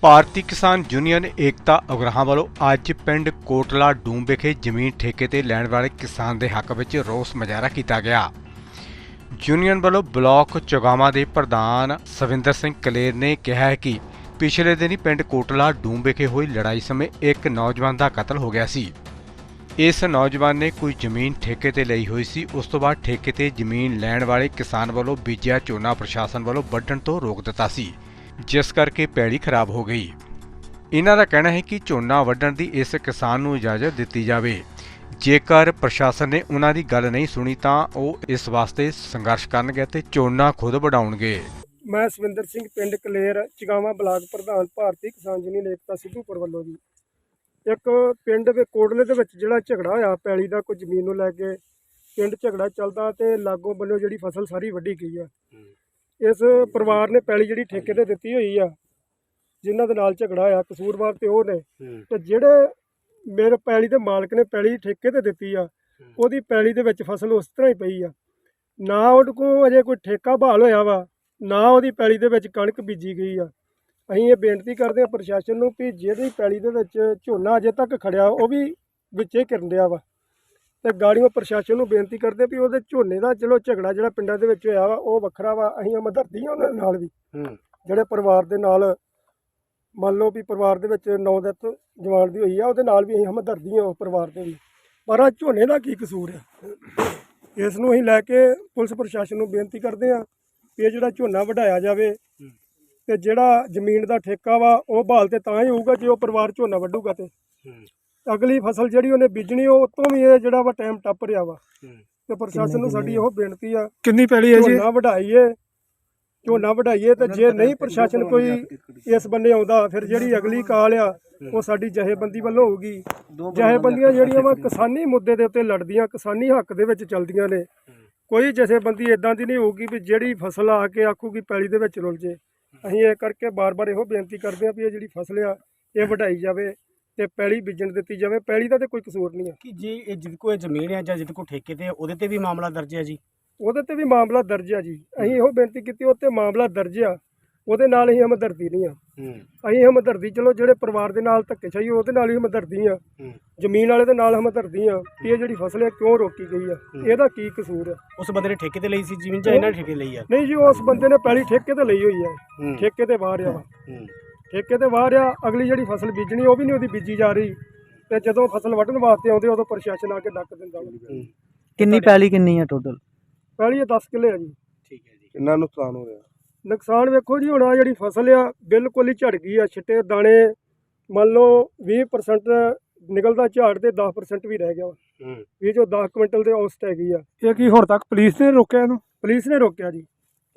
ਭਾਰਤੀ ਕਿਸਾਨ ਯੂਨੀਅਨ ਏਕਤਾ ਉਗਰਾਹਾਂ ਵੱਲੋਂ ਅੱਜ ਪਿੰਡ ਕੋਟਲਾ ਡੂਮ ਵਿਖੇ ਜ਼ਮੀਨ ਠੇਕੇ ਤੇ ਲੈਣ ਵਾਲੇ ਕਿਸਾਨ ਦੇ ਹੱਕ ਵਿੱਚ ਰੋਸ ਮੁਜ਼ਾਹਰਾ ਕੀਤਾ ਗਿਆ। ਯੂਨੀਅਨ ਵੱਲੋਂ ਬਲਾਕ ਚੁਗਾਵਾਂ ਦੇ ਪ੍ਰਧਾਨ ਸਵਿੰਦਰ ਸਿੰਘ ਕਲੇਰ ਨੇ ਕਿਹਾ ਹੈ ਕਿ ਪਿਛਲੇ ਦਿਨੀ ਪਿੰਡ ਕੋਟਲਾ ਡੂਮ ਵਿਖੇ ਹੋਈ ਲੜਾਈ ਸਮੇਂ ਇੱਕ ਨੌਜਵਾਨ ਦਾ ਕਤਲ ਹੋ ਗਿਆ ਸੀ। ਇਸ ਨੌਜਵਾਨ ਨੇ ਕੋਈ ਜ਼ਮੀਨ ਠੇਕੇ ਤੇ ਲਈ ਹੋਈ ਸੀ, ਉਸ ਤੋਂ ਬਾਅਦ ਠੇਕੇ ਤੇ ਜ਼ਮੀਨ ਲੈਣ ਵਾਲੇ ਕਿਸਾਨ ਵੱਲੋਂ ਬੀਜਿਆ ਝੋਨਾ ਪ੍ਰਸ਼ਾਸਨ ਵੱਲੋਂ ਵੱਢਣ ਤੋਂ ਰੋਕ ਦਿੱਤਾ ਸੀ। ਜਿਸ ਕਰਕੇ ਪੈੜੀ ਖਰਾਬ ਹੋ ਗਈ। ਇਹਨਾਂ ਦਾ ਕਹਿਣਾ ਹੈ ਕਿ ਝੋਨਾ ਵੱਢਣ ਦੀ ਇਸ ਕਿਸਾਨ ਨੂੰ ਇਜਾਜ਼ਤ ਦਿੱਤੀ ਜਾਵੇ। ਜੇਕਰ ਪ੍ਰਸ਼ਾਸਨ ਨੇ ਉਹਨਾਂ ਦੀ ਗੱਲ ਨਹੀਂ ਸੁਣੀ ਤਾਂ ਉਹ ਇਸ ਵਾਸਤੇ ਸੰਘਰਸ਼ ਕਰਨਗੇ ਤੇ ਝੋਨਾ ਖੁਦ ਵਢਾਉਣਗੇ। ਮੈਂ ਸਵਿੰਦਰ ਸਿੰਘ, ਪਿੰਡ ਕਲੇਰ, ਚਗਾਵਾ ਬਲਾਕ ਪ੍ਰਧਾਨ ਭਾਰਤੀ ਕਿਸਾਨ ਯੂਨੀਅਨ ਏਕਤਾ ਸਿੱਧੂਪੁਰ ਵੱਲੋਂ ਜੀ। ਇੱਕ ਪਿੰਡ ਦੇ ਕੋਟਲੇ ਦੇ ਵਿੱਚ ਜਿਹੜਾ ਝਗੜਾ ਹੋਇਆ, ਪੈਲੀ ਦਾ ਕੋਈ ਜ਼ਮੀਨ ਨੂੰ ਲੈ ਕੇ ਪਿੰਡ ਝਗੜਾ ਚੱਲਦਾ ਤੇ ਲਾਗੋਂ ਵੱਲੋਂ ਜਿਹੜੀ ਫਸਲ ਸਾਰੀ ਵੱਢੀ ਗਈ ਆ। ਇਸ ਪਰਿਵਾਰ ਨੇ ਪੈਲੀ ਜਿਹੜੀ ਠੇਕੇ ਤੇ ਦਿੱਤੀ ਹੋਈ ਆ ਜਿਨ੍ਹਾਂ ਦੇ ਨਾਲ ਝਗੜਾ ਹੋਇਆ ਕਸੂਰਵਾਰ ਤੇ ਉਹ ਨੇ ਤੇ ਜਿਹੜੇ ਮੇਰੇ ਪੈਲੀ ਦੇ ਮਾਲਕ ਨੇ ਪੈਲੀ ਠੇਕੇ ਤੇ ਦਿੱਤੀ ਆ ਉਹਦੀ ਪੈਲੀ ਦੇ ਵਿੱਚ ਫਸਲ ਉਸ ਤਰ੍ਹਾਂ ਹੀ ਪਈ ਆ। ਨਾ ਉਹਦੇ ਕੋਲ ਅਜੇ ਕੋਈ ਠੇਕਾ ਬਹਾਲ ਹੋਇਆ ਵਾ ਨਾ ਉਹਦੀ ਪੈਲੀ ਦੇ ਵਿੱਚ ਕਣਕ ਬੀਜੀ ਗਈ ਆ। ਅਸੀਂ ਇਹ ਬੇਨਤੀ ਕਰਦੇ ਹਾਂ ਪ੍ਰਸ਼ਾਸਨ ਨੂੰ ਕਿ ਜਿਹੜੀ ਪੈਲੀ ਦੇ ਵਿੱਚ ਝੋਨਾ ਅਜੇ ਤੱਕ ਖੜਿਆ ਉਹ ਵੀ ਵਿੱਚੇ ਕਰਨ ਡਿਆ ਵਾ। ਤੇ ਗਾੜੀਆਂ ਪ੍ਰਸ਼ਾਸਨ ਨੂੰ ਬੇਨਤੀ ਕਰਦੇ ਵੀ ਉਹਦੇ ਝੋਨੇ ਦਾ ਚਲੋ ਝਗੜਾ ਜਿਹੜਾ ਪਿੰਡਾਂ ਦੇ ਵਿੱਚ ਹੋਇਆ ਵਾ ਉਹ ਵੱਖਰਾ ਵਾ ਅਸੀਂ ਹਮਦਰਦੀ ਹਾਂ ਉਹਨਾਂ ਨਾਲ ਵੀ। ਜਿਹੜੇ ਪਰਿਵਾਰ ਦੇ ਨਾਲ ਮੰਨ ਲਓ ਵੀ ਪਰਿਵਾਰ ਦੇ ਵਿੱਚ ਨੌ ਦਤ ਜਵਾਨ ਦੀ ਹੋਈ ਆ ਉਹਦੇ ਨਾਲ ਵੀ ਅਸੀਂ ਹਮਦਰਦੀ ਹਾਂ ਉਸ ਪਰਿਵਾਰ ਦੇ ਵੀ। ਪਰ ਆ ਝੋਨੇ ਦਾ ਕੀ ਕਸੂਰ ਆ? ਇਸ ਨੂੰ ਅਸੀਂ ਲੈ ਕੇ ਪੁਲਿਸ ਪ੍ਰਸ਼ਾਸਨ ਨੂੰ ਬੇਨਤੀ ਕਰਦੇ ਹਾਂ ਵੀ ਇਹ ਜਿਹੜਾ ਝੋਨਾ ਵਢਾਇਆ ਜਾਵੇ ਤੇ ਜਿਹੜਾ ਜ਼ਮੀਨ ਦਾ ਠੇਕਾ ਵਾ ਉਹ ਬਹਾਲ ਤੇ ਤਾਂ ਹੀ ਹੋਊਗਾ ਜੇ ਉਹ ਪਰਿਵਾਰ ਝੋਨਾ ਵੱਢੂਗਾ ਤੇ। ਅਗਲੀ ਫਸਲ ਜਿਹੜੀ ਉਹਨੇ ਬੀਜਣੀ ਉਹ ਤੋਂ ਵੀ ਇਹ ਜਿਹੜਾ ਵਾ ਟਾਈਮ ਟੱਪ ਰਿਹਾ ਵਾ। ਤੇ ਪ੍ਰਸ਼ਾਸਨ ਨੂੰ ਸਾਡੀ ਇਹੋ ਬੇਨਤੀ ਆ ਕਿੰਨੀ ਪੈਲੀ ਹੈ ਜੀ? ਝੋਨਾ ਵਢਾਈਏ ਝੋਨਾ ਵਢਾਈਏ ਤੇ ਜੇ ਨਹੀਂ ਪ੍ਰਸ਼ਾਸਨ ਕੋਈ ਇਸ ਬੰਨੇ ਆਉਂਦਾ ਫਿਰ ਜਿਹੜੀ ਅਗਲੀ ਕਾਲ ਆ ਉਹ ਸਾਡੀ ਜਹੇਬੰਦੀ ਵੱਲੋਂ ਹੋਊਗੀ। ਜਹੇਬੰਦੀਆਂ ਜਿਹੜੀਆਂ ਵਾ ਕਿਸਾਨੀ ਮੁੱਦੇ ਦੇ ਉੱਤੇ ਲੜਦੀਆਂ ਕਿਸਾਨੀ ਹੱਕ ਦੇ ਵਿੱਚ ਚੱਲਦੀਆਂ ਨੇ। ਕੋਈ ਜਥੇਬੰਦੀ ਇਦਾਂ ਦੀ ਨਹੀਂ ਹੋਊਗੀ ਵੀ ਜਿਹੜੀ ਫਸਲ ਆ ਕੇ ਆਖੂਗੀ ਪੈਲੀ ਦੇ ਵਿੱਚ ਰੁਲ ਜੇ। ਅਸੀਂ ਇਹ ਕਰਕੇ ਬਾਰ-ਬਾਰ ਇਹੋ ਬੇਨਤੀ ਕਰਦੇ ਹਾਂ ਵੀ ਇਹ ਜਿਹੜੀ ਫਸਲ ਆ ਇਹ ਵਢਾਈ ਜਾਵੇ। ਤੇ ਪੈਲੀ ਬੀਜਣ ਦਿੱਤੀ ਜਾਵੇ ਪੈਲੀ ਦਾ ਤੇ ਕੋਈ ਕਸੂਰ ਨਹੀਂ ਆ। ਕਿ ਜੇ ਇਹ ਜਿਹਦੇ ਕੋਲ ਇਹ ਜ਼ਮੀਨ ਹੈ ਜਾਂ ਜਿਹਦੇ ਕੋਲ ਠੇਕੇ ਤੇ ਹੈ, ਉਹਦੇ ਤੇ ਵੀ ਮਾਮਲਾ ਦਰਜ ਹੈ ਜੀ? ਉਹਦੇ ਤੇ ਵੀ ਮਾਮਲਾ ਦਰਜ ਆ ਜੀ। ਅਸੀਂ ਇਹੋ ਬੇਨਤੀ ਕੀਤੀ ਉਹ ਤੇ ਮਾਮਲਾ ਦਰਜ ਆ ਉਹਦੇ ਨਾਲ ਹੀ ਹਮਦਰਦੀ ਨਹੀਂ ਆ। ਅਸੀਂ ਹਮਦਰਦੀ ਚਲੋ ਜਿਹੜੇ ਪਰਿਵਾਰ ਦੇ ਨਾਲ ਧੱਕੇਸ਼ਾਹੀ ਉਹਦੇ ਨਾਲ ਹੀ ਹਮਦਰਦੀ ਆ। ਜ਼ਮੀਨ ਵਾਲੇ ਦੇ ਨਾਲ ਹਮਦਰਦੀ ਆ ਕਿ ਇਹ ਜਿਹੜੀ ਫਸਲ ਹੈ ਕਿਉਂ ਰੋਕੀ ਗਈ ਆ? ਇਹਦਾ ਕੀ ਕਸੂਰ ਆ? ਉਸ ਬੰਦੇ ਨੇ ਠੇਕੇ ਤੇ ਲਈ ਸੀ ਜ਼ਮੀਨ ਜਾਂ ਇਹਨਾਂ ਨੇ ਠੇਕੇ ਤੇ ਲਈ ਆ? ਨਹੀਂ ਜੀ ਉਸ ਬੰਦੇ ਨੇ ਪਹਿਲੀ ਠੇਕੇ ਤੇ ਲਈ ਹੋਈ ਆ। ਠੇਕੇ ਤੇ ਬਾਹਰ ਆ। ਵਾ। ਠੇਕੇ ਤੇ ਬਾਹਰ ਆ ਅਗਲੀ ਜਿਹੜੀ ਫਸਲ ਬੀਜਣੀ ਉਹ ਵੀ ਨਹੀਂ ਉਹਦੀ ਬੀਜੀ ਜਾ ਰਹੀ। ਤੇ ਜਦੋਂ ਫਸਲ ਵੱਢਣ ਵਾਸਤੇ ਆਉਂਦੇ ਉਦੋਂ ਪ੍ਰਸ਼ਾਸਨ ਆ ਕੇ ਡੱਕ ਦਿੰਦਾ। ਵਾ। ਕਿੰਨੀ ਪੈਲੀ ਕਿੰਨੀ ਆ ਟੋਟਲ ਪਹਿਲੀ ਇਹ 10 ਕਿੱਲੇ ਆ ਜੀ। ਠੀਕ ਹੈ ਜੀ। ਕਿੰਨਾ ਨੁਕਸਾਨ ਹੋ ਰਿਹਾ? ਨੁਕਸਾਨ ਵੇਖੋ ਜੀ ਹੁਣ ਆ ਜਿਹੜੀ ਫਸਲ ਆ ਬਿਲਕੁਲ ਹੀ ਝੜ ਗਈ ਆ ਛਿੱਟੇ ਦਾਣੇ ਮੰਨ ਲਓ 20% ਨਿਕਲਦਾ ਝਾੜ ਤੇ 10% ਵੀ ਰਹਿ ਗਿਆ। ਵਾ ਇਹ ਜੋ 10 ਕੁਇੰਟਲ ਦੇ ਔਸਤ ਹੈਗੀ ਆ। ਇਹ ਕੀ ਹੁਣ ਤੱਕ ਪੁਲਿਸ ਨੇ ਰੋਕਿਆ ਇਹਨੂੰ? ਪੁਲਿਸ ਨੇ ਰੋਕਿਆ ਜੀ।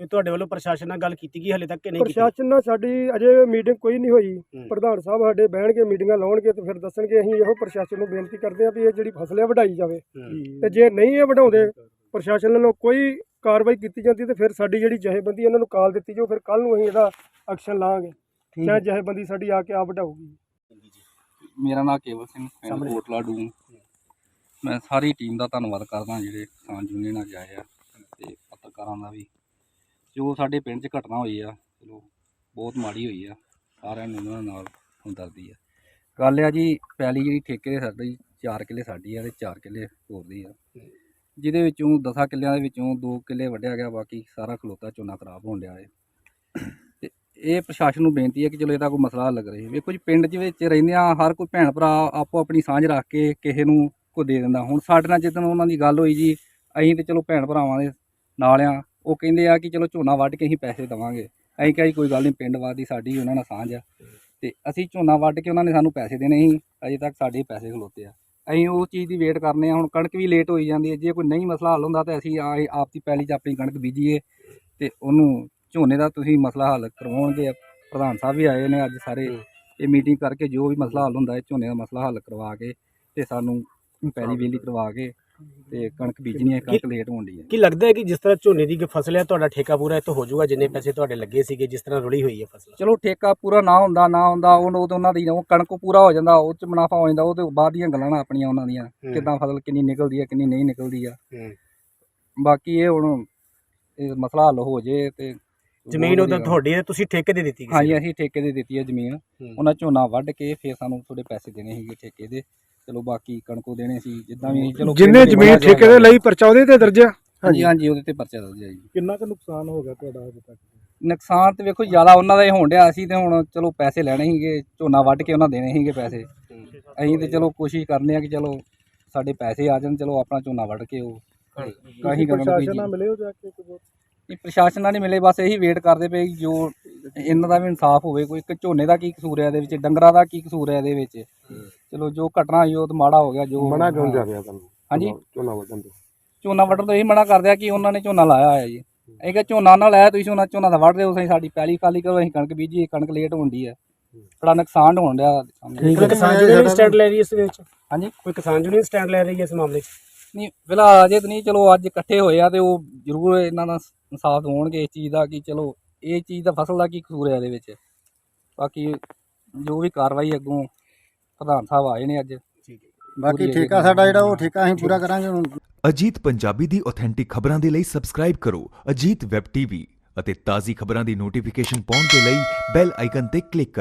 ਤੇ ਤੁਹਾਡੇ ਵੱਲੋਂ ਪ੍ਰਸ਼ਾਸਨ ਨਾਲ ਗੱਲ ਕੀਤੀ ਗਈ ਹਲੇ ਤੱਕ ਕਿ ਨਹੀਂ ਕੀਤੀ? ਪ੍ਰਸ਼ਾਸਨ ਨਾਲ ਸਾਡੀ ਅਜੇ ਮੀਟਿੰਗ ਕੋਈ ਨਹੀਂ ਹੋਈ। ਪ੍ਰਧਾਨ ਸਾਹਿਬ ਸਾਡੇ ਬਹਿਣਗੇ ਮੀਟਿੰਗਾਂ ਲਾਉਣਗੇ ਤੇ ਫਿਰ ਦੱਸਣਗੇ ਅਸੀਂ ਇਹੋ ਪ੍ਰਸ਼ਾਸਨ ਨੂੰ ਬੇਨਤੀ ਕਰਦੇ ਹਾਂ ਵੀ ਇਹ ਜਿਹੜੀ ਫਸਲ ਹੈ ਵਢਾਈ ਜਾਵੇ। ਤੇ ਜੇ ਨਹੀਂ ਇਹ ਵਢਾਉਂਦੇ ਪ੍ਰਸ਼ਾਸਨ ਵੱਲੋਂ ਕੋਈ ਕਾਰਵਾਈ ਕੀਤੀ ਜਾਂਦੀ ਤੇ ਫਿਰ ਸਾਡੀ ਜਿਹੜੀ ਜਥੇਬੰਦੀ ਇਹਨਾਂ ਨੂੰ ਕਾਲ ਦਿੱਤੀ ਜੋ ਫਿਰ ਕੱਲ ਨੂੰ ਅਸੀਂ ਇਹਦਾ ਐਕਸ਼ਨ ਲਾਵਾਂਗੇ ਚਾਹੇ ਜਥੇਬੰਦੀ ਸਾਡੀ ਆ ਕੇ ਆ ਵਢਾਊਗੀ। ਮੇਰਾ ਨਾਮ ਕੇਵਲ ਸਿੰਘ ਪਿੰਡ। ਕੋਟਲਾ ਡੂਮ ਮੈਂ ਸਾਰੀ ਟੀਮ ਦਾ ਧੰਨਵਾਦ ਕਰਦਾ ਜਿਹੜੇ ਕਿਸਾਨ ਯੂਨੀਅਨ ਅੱਜ ਆਏ ਆ ਤੇ ਪੱਤਰਕਾਰਾਂ ਦਾ ਵੀ। ਜੋ ਸਾਡੇ ਪਿੰਡ 'ਚ ਘਟਨਾ ਹੋਈ ਆ, ਚਲੋ ਬਹੁਤ ਮਾੜੀ ਹੋਈ ਆ, ਸਾਰਿਆਂ ਨੂੰ ਉਹਨਾਂ ਨਾਲ ਹੁਣ ਦੱਸਦੀ ਆ। ਗੱਲ ਆ ਜੀ ਪਹਿਲੀ ਜਿਹੜੀ ਠੇਕੇ ਦੇ ਸਾਡੀ 4 ਕਿੱਲੇ ਸਾਡੀ ਆ ਤੇ 4 ਕਿੱਲੇ ਹੋਰ ਦੀ ਆ। ਜਿਹਦੇ ਵਿੱਚੋਂ 10 ਕਿੱਲਿਆਂ ਦੇ ਵਿੱਚੋਂ 2 ਕਿੱਲੇ ਵੱਢਿਆ ਗਿਆ, ਬਾਕੀ ਸਾਰਾ ਖਲੋਤਾ ਝੋਨਾ ਖਰਾਬ ਹੋਣ ਡਿਆ ਹੈ ਤੇ ਇਹ ਪ੍ਰਸ਼ਾਸਨ ਨੂੰ ਬੇਨਤੀ ਹੈ ਕਿ ਚਲੋ ਇਹਦਾ ਕੋਈ ਮਸਲਾ ਲੱਗ ਕਰੇ। ਵੇਖੋ ਜੀ, ਪਿੰਡ ਦੇ ਵਿੱਚ ਰਹਿੰਦੇ ਆ, ਹਰ ਕੋਈ ਭੈਣ ਭਰਾ ਆਪੋ ਆਪਣੀ ਸਾਂਝ ਰੱਖ ਕੇ ਕਿਸੇ ਨੂੰ ਕੋ ਦੇ ਦਿੰਦਾ। ਹੁਣ ਸਾਡੇ ਨਾਲ ਜਿੱਦਣ ਉਹਨਾਂ ਦੀ ਗੱਲ ਹੋਈ ਜੀ, ਅਸੀਂ ਤੇ ਚਲੋ ਭੈਣ ਭਰਾਵਾਂ ਦੇ ਨਾਲ ਆ ਉਹ ਕਹਿੰਦੇ ਆ ਕਿ ਚਲੋ ਝੋਨਾ ਵੱਢ ਕੇ ਅਸੀਂ ਪੈਸੇ ਦੇਵਾਂਗੇ। ਅਸੀਂ ਕਿਹਾ ਜੀ ਕੋਈ ਗੱਲ ਨਹੀਂ ਪਿੰਡ ਵਾਦੀ ਸਾਡੀ ਉਹਨਾਂ ਨਾਲ ਸਾਂਝ ਆ। ਤੇ ਅਸੀਂ ਝੋਨਾ ਵੱਢ ਕੇ ਉਹਨਾਂ ਨੇ ਸਾਨੂੰ ਪੈਸੇ ਦੇਣੇ ਸੀ। ਅਜੇ ਤੱਕ ਸਾਡੇ ਪੈਸੇ ਖਲੋਤੇ ਆ। ਅਸੀਂ ਉਹ ਚੀਜ਼ ਦੀ ਵੇਟ ਕਰਨੇ ਆ। ਹੁਣ ਕਣਕ ਵੀ ਲੇਟ ਹੋਈ ਜਾਂਦੀ ਹੈ। ਜੇ ਕੋਈ ਨਹੀਂ ਮਸਲਾ ਹੱਲ ਹੁੰਦਾ ਤਾਂ ਅਸੀਂ ਆ ਆਪ ਦੀ ਪੈਲੀ 'ਚ ਆਪਣੀ ਕਣਕ ਬੀਜੀਏ ਤੇ ਉਹਨੂੰ ਝੋਨੇ ਦਾ ਤੁਸੀਂ ਮਸਲਾ ਹੱਲ ਕਰਵਾਉਣਗੇ। ਪ੍ਰਧਾਨ ਸਾਹਿਬ ਵੀ ਆਏ ਨੇ ਅੱਜ ਸਾਰੇ। ਇਹ ਮੀਟਿੰਗ ਕਰਕੇ ਜੋ ਵੀ ਮਸਲਾ ਹੱਲ ਹੁੰਦਾ ਹੈ ਝੋਨੇ ਦਾ ਮਸਲਾ ਹੱਲ ਕਰਵਾ ਕੇ ਤੇ ਸਾਨੂੰ ਪੈਲੀ ਵੇਲੀ ਕਰਵਾ ਕੇ ਤੇ ਕਣਕ ਬੀਜਣੀ ਹੈ ਕਣਕ ਲੇਟ ਹੋਣ ਦੀ ਹੈ। ਕੀ ਲੱਗਦਾ ਹੈ ਕਿ ਜਿਸ ਤਰ੍ਹਾਂ ਝੋਨੇ ਦੀ ਫਸਲ ਹੈ ਤੁਹਾਡਾ ਠੇਕਾ ਪੂਰਾ ਇਹ ਤੋਂ ਹੋ ਜਾਊਗਾ ਜਿੰਨੇ ਪੈਸੇ ਤੁਹਾਡੇ ਲੱਗੇ ਸੀਗੇ ਜਿਸ ਤਰ੍ਹਾਂ ਰੁਲੀ ਹੋਈ ਹੈ ਫਸਲ। ਚਲੋ ਠੇਕਾ ਪੂਰਾ ਨਾ ਹੁੰਦਾ ਨਾ ਹੁੰਦਾ ਉਹ ਉਹ ਉਹਨਾਂ ਦੀ ਉਹ ਕਣਕ ਪੂਰਾ ਹੋ ਜਾਂਦਾ ਉਹ ਚ ਮੁਨਾਫਾ ਹੋ ਜਾਂਦਾ ਉਹ ਤੇ ਬਾਅਦ ਦੀਆਂ ਗੱਲਾਂ ਨਾ ਆਪਣੀਆਂ ਉਹਨਾਂ ਦੀਆਂ ਕਿਦਾਂ ਫਸਲ ਕਿੰਨੀ ਨਿਕਲਦੀ ਹੈ ਕਿੰਨੀ ਨਹੀਂ ਨਿਕਲਦੀ ਆ। ਬਾਕੀ ਇਹ ਹੁਣ ਇਹ ਮਸਲਾ ਹੱਲ ਹੋ ਜੇ ਤੇ ਜ਼ਮੀਨ ਵਧੀਆ। ਤੁਹਾਡੀ ਹੈ ਤੁਸੀਂ ਠੇਕੇ ਦੇ ਦਿੱਤੀ ਹਾਂਜੀ? ਅਸੀਂ ਠੇਕੇ ਦੇ ਦਿੱਤੀ ਹੈ ਜ਼ਮੀਨ। ਉਹਨਾਂ ਝੋਨਾ ਵੱਢ ਕੇ ਫਿਰ ਸਾਨੂੰ ਥੋੜੇ ਪੈਸੇ ਦੇਣੇ ਸੀਗੇ ਠੇਕੇ ਦੇ। ਚਲੋ ਬਾਕੀ ਕਣਕੋ ਦੇਣੇ ਸੀ ਜਿੱਦਾਂ ਵੀ ਚਲੋ ਜਿੰਨੇ ਜ਼ਮੀਨ ਠੇਕੇ ਦੇ ਲਈ ਪਰਚਾ ਉਹਦੇ ਤੇ ਦਰਜ ਆ? ਹਾਂਜੀ ਹਾਂਜੀ ਉਹਦੇ ਤੇ ਪਰਚਾ ਦਰਜ ਹੈ ਜੀ। ਕਿੰਨਾ ਕੁ ਨੁਕਸਾਨ ਹੋ ਗਿਆ ਤੁਹਾਡਾ ਅਜੇ ਤੱਕ? ਨੁਕਸਾਨ ਤੇ ਵੇਖੋ ਜ਼ਿਆਦਾ ਉਹਨਾਂ ਦਾ ਹੀ ਹੋਣ ਡਿਆ ਅਸੀਂ ਤੇ ਹੁਣ ਚਲੋ ਪੈਸੇ ਲੈਣੇ ਸੀਗੇ ਝੋਨਾ ਵੱਢ ਕੇ ਉਹਨਾਂ ਦੇਣੇ ਸੀਗੇ ਪੈਸੇ। ਅਸੀਂ ਤੇ ਚਲੋ ਕੋਸ਼ਿਸ਼ ਕਰਨੇ ਆ ਕਿ ਚਲੋ ਸਾਡੇ ਪੈਸੇ ਆ ਜਾਣ ਚਲੋ ਆਪਣਾ ਝੋਨਾ ਵੱਢ ਕੇ ਉਹ ਕਾਹੀ ਕਰਨ ਪ੍ਰਸ਼ਾਸਨ ਨਾਲ ਮਿਲੇ ਹੋ ਜਾ ਕੇ ਕੋਈ ਨਹੀਂ ਪ੍ਰਸ਼ਾਸਨ ਨਾਲ ਨਹੀਂ ਮਿਲੇ ਬਸ ਇਹੀ ਵੇਟ ਕਰਦੇ ਪਏ ਕਿ ਜੋ ਇਹਨਾਂ ਦਾ ਵੀ ਇਨਸਾਫ ਹੋਵੇ ਕੋਈ ਇੱਕ ਝੋਨੇ ਦਾ ਕੀ ਕਸੂਰ ਹੈ ਇਹਦੇ ਵਿੱਚ ਡੰਗਰਾਂ ਦਾ ਕੀ ਕਸੂਰ ਹੈ ਇਹਦੇ ਵਿੱਚ? ਚਲੋ ਜੋ ਘਟਨਾ ਹੋਈ ਉਹ ਤਾਂ ਮਾੜਾ ਹੋ ਗਿਆ ਜੋ ਮਨਾ ਕਿਉਂ ਜਾ ਰਿਹਾ ਤੁਹਾਨੂੰ? ਹਾਂਜੀ? ਝੋਨਾ ਵੱਢਣ ਤੋਂ। ਝੋਨਾ ਵੱਢਣ ਤੋਂ ਇਹ ਮਨਾ ਕਰਦੇ ਆ ਕਿ ਉਹਨਾਂ ਨੇ ਝੋਨਾ ਲਾਇਆ ਹੋਇਆ ਜੀ। ਇਹ ਕਿ ਝੋਨਾ ਨਾ ਲਾਇਆ ਤੁਸੀਂ ਝੋਨਾ ਝੋਨਾ ਦਾ ਵੱਢ ਰਹੇ ਹੋ ਤੁਸੀਂ ਸਾਡੀ ਪੈਲੀ ਖਾਲੀ ਕਰੋ ਅਸੀਂ ਕਣਕ ਬੀਜੀ ਕਣਕ ਲੇਟ ਹੁੰਦੀ ਹੈ। ਬੜਾ ਨੁਕਸਾਨ ਹੋਣ ਸਾਹਮਣੇ। ਕੋਈ ਕਿਸਾਨ ਯੂਨੀਅਨ ਸਟੈਂਡ ਲੈ ਰਹੀ ਇਸ ਵਿੱਚ? ਹਾਂਜੀ? ਕੋਈ ਕਿਸਾਨ ਯੂਨੀਅਨ ਸਟੈਂਡ ਲੈ ਰਹੀ ਹੈ ਇਸ ਮਾਮਲੇ 'ਚ? ਨਹੀਂ ਫਿਲਹਾਲ ਅਜੇ ਤਾਂ ਨਹੀਂ ਚਲੋ ਅੱਜ ਇਕੱਠੇ ਹੋਏ ਆ ਤੇ ਉਹ ਜ਼ਰੂਰ ਇਹਨਾਂ ਦਾ ਇਨਸਾਫ ਹੋਣਗੇ ਇਸ ਚੀਜ਼ ਦਾ ਕਿ ਚਲੋ ਇਹ ਚੀਜ਼ ਦਾ ਫਸਲ ਦਾ ਕੀ ਕਸੂਰ ਹੈ ਇਹਦੇ ਵਿੱਚ। ਬਾਕੀ ਜੋ ਵੀ ਕਾਰਵਾਈ ਅੱਗੋਂ ਪ੍ਰਧਾਨ ਸਾਹਿਬ ਆਏ ਨੇ ਅੱਜ ਬਾਕੀ ਠੇਕਾ ਸਾਡਾ ਜਿਹੜਾ ਉਹ ਠੇਕਾ ਅਸੀਂ ਪੂਰਾ ਕਰਾਂਗੇ ਹੁਣ। ਅਜੀਤ ਪੰਜਾਬੀ ਦੀ ਆਥੈਂਟਿਕ ਖਬਰਾਂ ਦੇ ਲਈ ਸਬਸਕ੍ਰਾਈਬ ਕਰੋ ਅਜੀਤ ਵੈਬ ਟੀਵੀ ਅਤੇ ਤਾਜ਼ੀ ਖਬਰਾਂ ਦੀ ਨੋਟੀਫਿਕੇਸ਼ਨ ਪਾਉਣ ਦੇ ਲਈ ਬੈਲ ਆਈਕਨ ਤੇ ਕਲਿੱਕ ਕਰੋ।